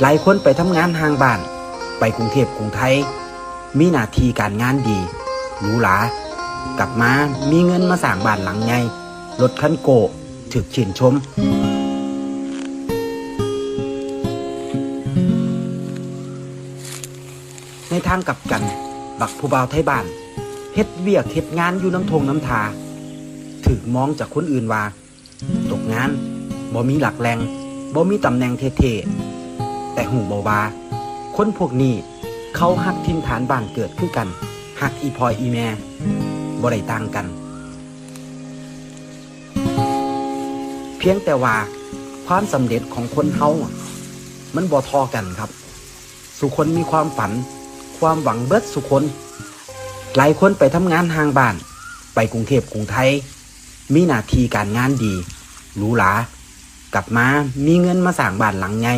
หลายคนไปทำงานห่างบ้าน ไปกรุงเทพกรุงไทย มีหน้าที่การงานดีหรูหรากลับมามีเงินมาสร้างบ้านหลังใหญ่รถคันโกถึกชื่นชม ในทางกลับกัน บักผู้บ่าวไทยบ้านเฮ็ดเวียกเฮ็ดงานอยู่น้ำทงน้ำทาถึกมองจากคนอื่นว่า ตกงานบ่มีหลักแรงบ่มีตำแหน่งเท่ๆ แต่หูบ่ว่าคนพวกนี้เขาหักทินฐานบ้านเกิดคือกันหักอีพออีแม่บ่ได้ต่างกัน เพียงแต่ว่าความสำเร็จของคนเฮามันบ่ทอกันครับ สุคนมีความฝัน ความหวังเบิดสุคน หลายคนไปทำงานห่างบ้าน ไปกรุงเทพกรุงไทย มีหน้าที่การงานดีหรูหรากลับมามีเงินมาสร้างบ้านหลังใหญ่